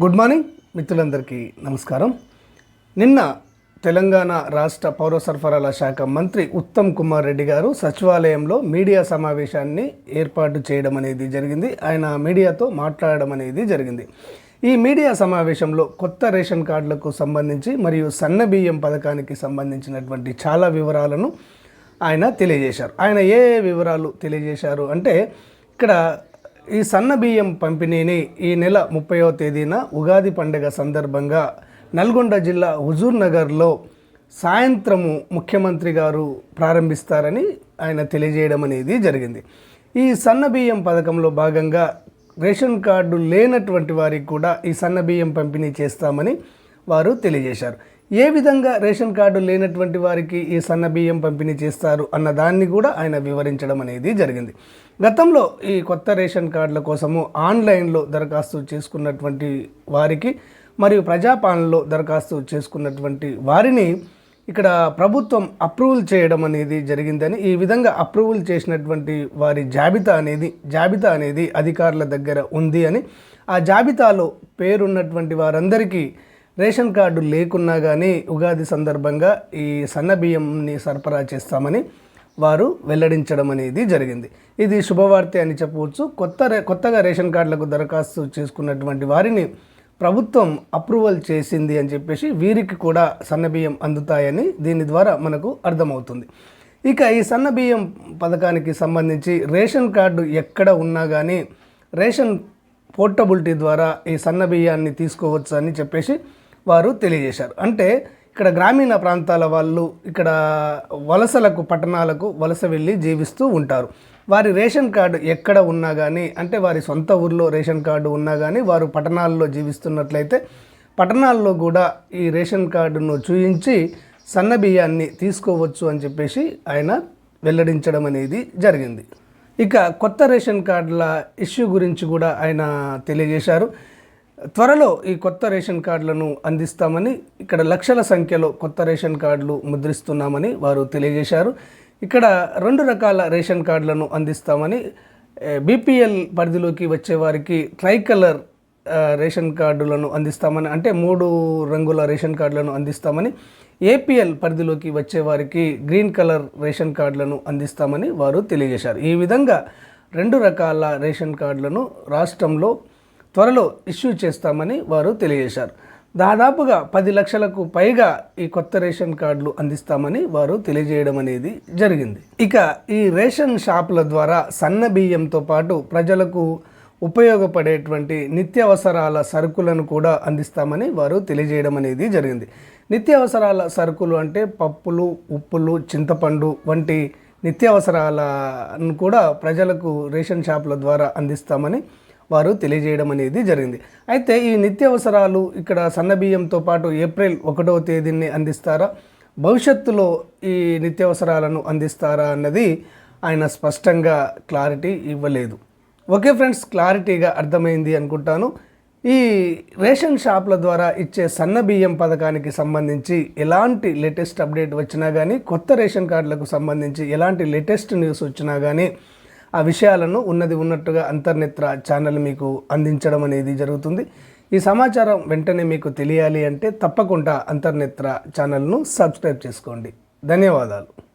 Good morning మిత్రులందరికీ నమస్కారం. నిన్న తెలంగాణ రాష్ట్ర పౌర సరఫరాల శాఖ మంత్రి ఉత్తమ్ కుమార్ రెడ్డి గారు సచివాలయంలో మీడియా సమావేశాన్ని ఏర్పాటు చేయడం అనేది జరిగింది. ఆయన మీడియాతో మాట్లాడడం అనేది జరిగింది. ఈ మీడియా సమావేశంలో కొత్త రేషన్ కార్డులకు సంబంధించి మరియు సన్న బియ్యం పథకానికి సంబంధించినటువంటి చాలా వివరాలను ఆయన తెలియజేశారు. ఆయన ఏ ఏ వివరాలు తెలియజేశారు అంటే ఇక్కడ ఈ సన్న బియ్యం పంపిణీని ఈ నెల ముప్పైవ తేదీన ఉగాది పండుగ సందర్భంగా నల్గొండ జిల్లా హుజూర్ నగర్లో సాయంత్రము ముఖ్యమంత్రి గారు ప్రారంభిస్తారని ఆయన తెలియజేయడం అనేది జరిగింది. ఈ సన్న బియ్యం పథకంలో భాగంగా రేషన్ కార్డు లేనటువంటి వారికి కూడా ఈ సన్న బియ్యం పంపిణీ చేస్తామని వారు తెలియజేశారు. ఏ విధంగా రేషన్ కార్డు లేనటువంటి వారికి ఈ సన్న బియ్యం పంపిణీ చేస్తారు అన్న దాన్ని కూడా ఆయన వివరించడం అనేది జరిగింది. గతంలో ఈ కొత్త రేషన్ కార్డుల కోసము ఆన్లైన్లో దరఖాస్తు చేసుకున్నటువంటి వారికి మరియు ప్రజాపాలనలో దరఖాస్తు చేసుకున్నటువంటి వారిని ఇక్కడ ప్రభుత్వం అప్రూవల్ చేయడం అనేది జరిగిందని ఈ విధంగా అప్రూవల్ చేసినటువంటి వారి జాబితా అనేది జాబితా అనేది అధికారుల దగ్గర ఉంది అని ఆ జాబితాలో పేరున్నటువంటి వారందరికీ రేషన్ కార్డు లేకున్నా కానీ ఉగాది సందర్భంగా ఈ సన్న బియ్యంని సరఫరా చేస్తామని వారు వెల్లడించడం అనేది జరిగింది. ఇది శుభవార్త అని చెప్పవచ్చు. కొత్త కొత్తగా రేషన్ కార్డులకు దరఖాస్తు చేసుకున్నటువంటి వారిని ప్రభుత్వం అప్రూవల్ చేసింది అని చెప్పేసి వీరికి కూడా సన్నబియ్యం అందుతాయని దీని ద్వారా మనకు అర్థమవుతుంది. ఇక ఈ సన్న బియ్యం పథకానికి సంబంధించి రేషన్ కార్డు ఎక్కడ ఉన్నా కానీ రేషన్ పోర్టబిలిటీ ద్వారా ఈ సన్నబియ్యాన్ని తీసుకోవచ్చు అని చెప్పేసి వారు తెలియజేశారు. అంటే ఇక్కడ గ్రామీణ ప్రాంతాల వాళ్ళు ఇక్కడ వలసలకు పట్టణాలకు వలస వెళ్ళి జీవిస్తూ ఉంటారు. వారి రేషన్ కార్డు ఎక్కడ ఉన్నా కానీ అంటే వారి సొంత ఊర్లో రేషన్ కార్డు ఉన్నా కానీ వారు పట్టణాల్లో జీవిస్తున్నట్లయితే పట్టణాల్లో కూడా ఈ రేషన్ కార్డును చూయించి సన్న బియ్యాన్ని తీసుకోవచ్చు అని చెప్పేసి ఆయన వెల్లడించడం అనేది జరిగింది. ఇక కొత్త రేషన్ కార్డుల ఇష్యూ గురించి కూడా ఆయన తెలియజేశారు. త్వరలో ఈ కొత్త రేషన్ కార్డులను అందిస్తామని ఇక్కడ లక్షల సంఖ్యలో కొత్త రేషన్ కార్డులు ముద్రిస్తున్నామని వారు తెలియజేశారు. ఇక్కడ రెండు రకాల రేషన్ కార్డులను అందిస్తామని బీపీఎల్ పరిధిలోకి వచ్చే వారికి ట్రై కలర్ రేషన్ కార్డులను అందిస్తామని అంటే మూడు రంగుల రేషన్ కార్డులను అందిస్తామని ఏపీఎల్ పరిధిలోకి వచ్చే వారికి గ్రీన్ కలర్ రేషన్ కార్డులను అందిస్తామని వారు తెలియజేశారు. ఈ విధంగా రెండు రకాల రేషన్ కార్డులను రాష్ట్రంలో త్వరలో ఇష్యూ చేస్తామని వారు తెలియజేశారు. దాదాపుగా పది లక్షలకు పైగా ఈ కొత్త రేషన్ కార్డులు అందిస్తామని వారు తెలియజేయడం అనేది జరిగింది. ఇక ఈ రేషన్ షాపుల ద్వారా సన్న బియ్యంతో పాటు ప్రజలకు ఉపయోగపడేటువంటి నిత్యావసరాల సరుకులను కూడా అందిస్తామని వారు తెలియజేయడం అనేది జరిగింది. నిత్యావసరాల సరుకులు అంటే పప్పులు ఉప్పులు చింతపండు వంటి నిత్యావసరాలను కూడా ప్రజలకు రేషన్ షాపుల ద్వారా అందిస్తామని వారు తెలియజేయడం అనేది జరిగింది. అయితే ఈ నిత్యావసరాలు ఇక్కడ సన్నబియ్యంతో పాటు ఏప్రిల్ ఒకటవ తేదీని అందిస్తారా? భవిష్యత్తులో ఈ నిత్యావసరాలను అందిస్తారా అన్నది ఆయన స్పష్టంగా క్లారిటీ ఇవ్వలేదు. ఓకే ఫ్రెండ్స్ క్లారిటీగా అర్థమైంది అనుకుంటాను. ఈ రేషన్ షాప్ల ద్వారా ఇచ్చే సన్న బియ్యం పథకానికి సంబంధించి ఎలాంటి లేటెస్ట్ అప్డేట్ వచ్చినా కానీ కొత్త రేషన్ కార్డులకు సంబంధించి ఎలాంటి లేటెస్ట్ న్యూస్ వచ్చినా కానీ ఆ విషయాలను ఉన్నది ఉన్నట్టుగా అంతర్నేత్ర ఛానల్ మీకు అందించడం అనేది జరుగుతుంది. ఈ సమాచారం వెంటనే మీకు తెలియాలి అంటే తప్పకుండా అంతర్నేత్ర ఛానల్ను సబ్స్క్రైబ్ చేసుకోండి. ధన్యవాదాలు.